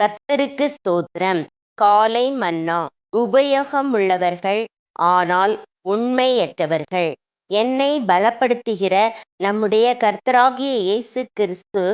கர்த்தருக்கு ஸ்தோத்திரம். காலை மன்னா உபயோகமுள்ளவர்கள் ஆனால் உண்மையற்றவர்கள். என்னை பலப்படுத்துகிற நம்முடைய கர்த்தராகிய இயேசு கிறிஸ்து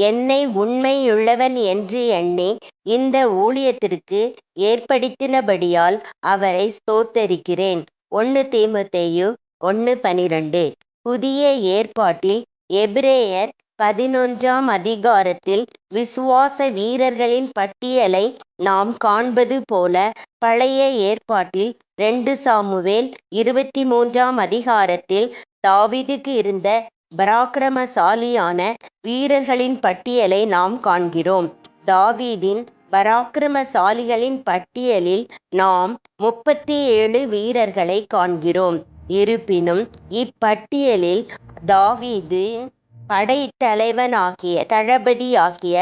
என்னை உண்மையுள்ளவன் என்று எண்ணி இந்த ஊழியத்திற்கு ஏற்படுத்தினபடியால் அவரை ஸ்தோத்தரிக்கிறேன். ஒன்று தீமத்தேயு ஒன்று பனிரெண்டு. புதிய ஏற்பாட்டில் எபிரேயர் பதினொன்றாம் அதிகாரத்தில் விசுவாச வீரர்களின் பட்டியலை நாம் காண்பது போல பழைய ஏற்பாட்டில் ரெண்டு சாமுவேல் இருபத்தி மூன்றாம் அதிகாரத்தில் தாவீதுக்கு இருந்த பராக்கிரமசாலியான வீரர்களின் பட்டியலை நாம் காண்கிறோம். தாவீதின் பராக்கிரமசாலிகளின் பட்டியலில் நாம் முப்பத்தி ஏழு வீரர்களை காண்கிறோம். இருப்பினும் இப்பட்டியலில் தாவீதின் படைத்தலைவனாகிய தளபதியாகிய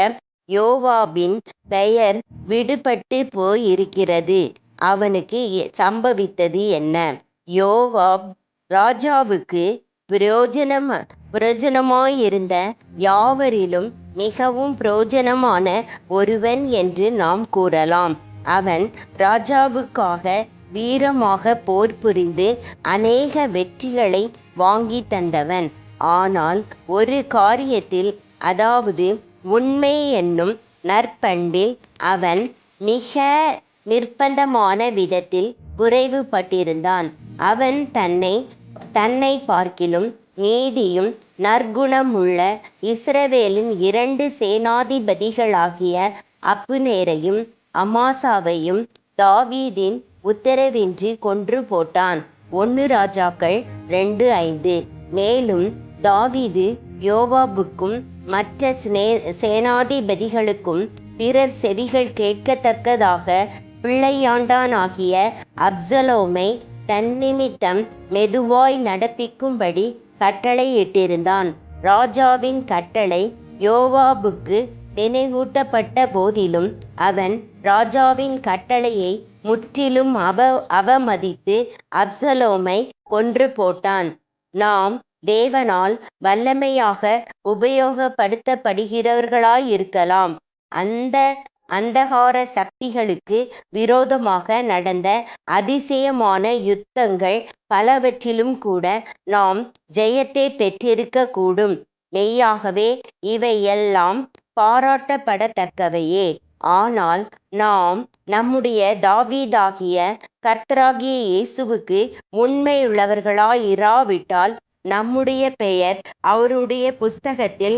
யோவாபின் பெயர் விடுபட்டு போயிருக்கிறது. அவனுக்கு சம்பவித்தது என்ன? யோவாப் ராஜாவுக்கு பிரயோஜனம் பிரயோஜனமாயிருந்த யாவரிலும் மிகவும் பிரயோஜனமான ஒருவன் என்று நாம் கூறலாம். அவன் ராஜாவுக்காக வீரமாக போர் புரிந்து அநேக வெற்றிகளை வாங்கி தந்தவன். ஆனால் ஒரு காரியத்தில் அதாவது உண்மை என்னும் நற்பண்பில் அவன் மிக நிர்பந்தமான விதத்தில் குறைவுபட்டிருந்தான். அவன் தன்னை தன்னை பார்க்கிலும் நீதியும் நற்குணமுள்ள இஸ்ரவேலின் இரண்டு சேனாதிபதிகளாகிய அப்புநேரையும் அமாசாவையும் தாவீதின் உத்தரவின்றி கொன்று போட்டான். ஒன்று ராஜாக்கள் ரெண்டு ஐந்து. மேலும் தாவீது யோவாபுக்கும் மற்ற சேனாதிபதிகளுக்கும் பிறர் செவிகள் கேட்கத்தக்கதாக பிள்ளையாண்டானாகிய அப்சலோமை தன்னிமித்தம் மெதுவாய் நடப்பிக்கும்படி கட்டளையிட்டிருந்தான். ராஜாவின் கட்டளை யோவாபுக்கு நினைவூட்டப்பட்ட போதிலும் அவன் ராஜாவின் கட்டளையை முற்றிலும் அவ அவமதித்து அப்சலோமை கொன்று போட்டான். நாம் தேவனால் வல்லமையாக உபயோகப்படுத்தப்படுகிறவர்களாயிருக்கலாம். அந்த அந்தகார சக்திகளுக்கு விரோதமாக நடந்த அதிசயமான யுத்தங்கள் பலவற்றிலும் கூட நாம் ஜெயத்தை பெற்றிருக்க கூடும் மெய்யாகவே இவையெல்லாம் பாராட்டப்படத்தக்கவையே. ஆனால் நாம் நம்முடைய தாவீதாகிய கர்த்தராகிய இயேசுவுக்கு உண்மையுள்ளவர்களாயிராவிட்டால் நம்முடைய பெயர் அவருடைய புஸ்தகத்தில்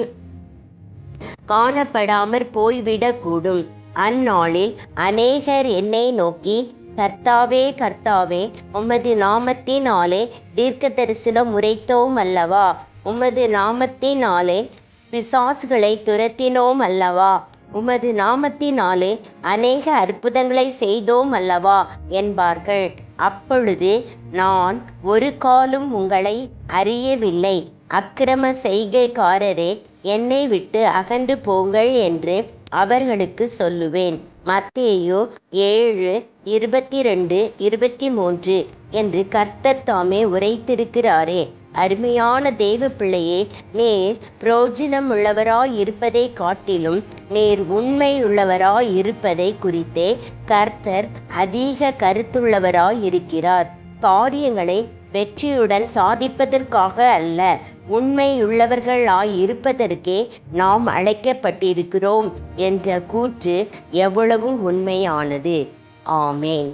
காணப்படாமற் போய்விடக்கூடும். அந்நாளில் அநேகர் என்னை நோக்கி கர்த்தாவே கர்த்தாவே உமது நாமத்தினாலே தீர்க்க தரிசனம் உரைத்தோம் அல்லவா? உமது நாமத்தினாலே பிசாசுகளை துரத்தினோம் அல்லவா? உமது நாமத்தினாலே அநேக அற்புதங்களை செய்தோம் அல்லவா? என்பார்கள். அப்பொழுது நான் ஒரு காலும் உங்களை அறியவில்லை. அக்கிரம செய்கைக்காரரே என்னை விட்டு அகன்று போங்கள் என்று அவர்களுக்கு சொல்லுவேன். மத்தேயு ஏழு இருபத்தி ரெண்டு இருபத்தி மூன்று என்று கர்த்தர் தாமே உரைத்திருக்கிறாரே. அருமையான தேவ பிள்ளையே நேர் புரோஜனம் உள்ளவராய் இருப்பதை காட்டிலும் நேர் உண்மை உள்ளவராய் இருப்பதை குறித்தே கர்த்தர் அதிக கருத்துள்ளவராய் இருக்கிறார் காரியங்களை வெற்றியுடன் சாதிப்பதற்காக அல்ல உண்மையுள்ளவர்களாய் இருப்பதற்கே நாம் அழைக்கப்பட்டிருக்கிறோம் என்ற கூற்று எவ்வளவு உண்மையானது. ஆமேன்.